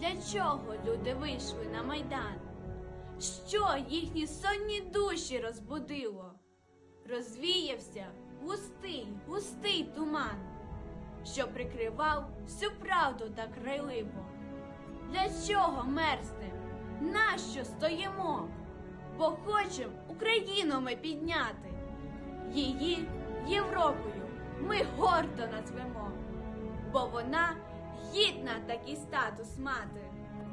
Для чого люди вийшли на майдан? Що їхні сонні душі розбудило? Розвіявся густий, густий туман, що прикривав всю правду так крайливо. Для чого мерзнем? Нащо стоїмо? Бо хочем Україну ми підняти. Її Європою ми гордо назвемо, бо вона гідна такий статус мати.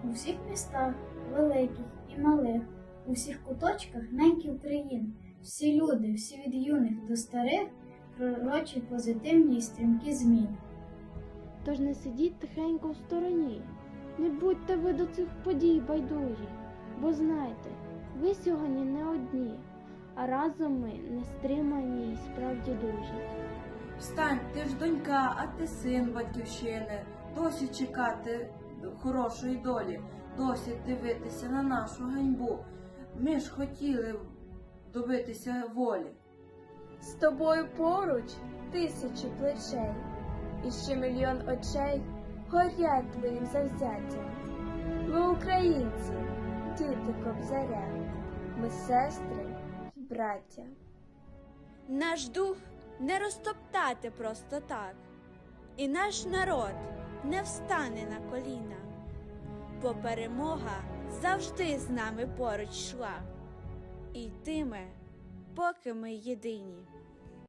У всіх містах, великих і малих, у всіх куточках неньки України, всі люди, всі від юних до старих, пророчі позитивні і стрімкі зміни. Тож не сидіть тихенько в стороні, не будьте ви до цих подій байдужі, бо знайте, ви сьогодні не одні, а разом ми нестримані і справді дужі. Встань, ти ж донька, а ти син батьківщини. Досі чекати хорошої долі, досі дивитися на нашу ганьбу. Ми ж хотіли добитися волі. З тобою поруч тисячі плечей, і ще мільйон очей горять твоїм завзяттям. Ми українці, діти кобзаря, ми сестри й браття. Наш дух не розтоптати просто так, і наш народ не встане на коліна, бо перемога завжди з нами поруч йшла, і йтиме, поки ми єдині.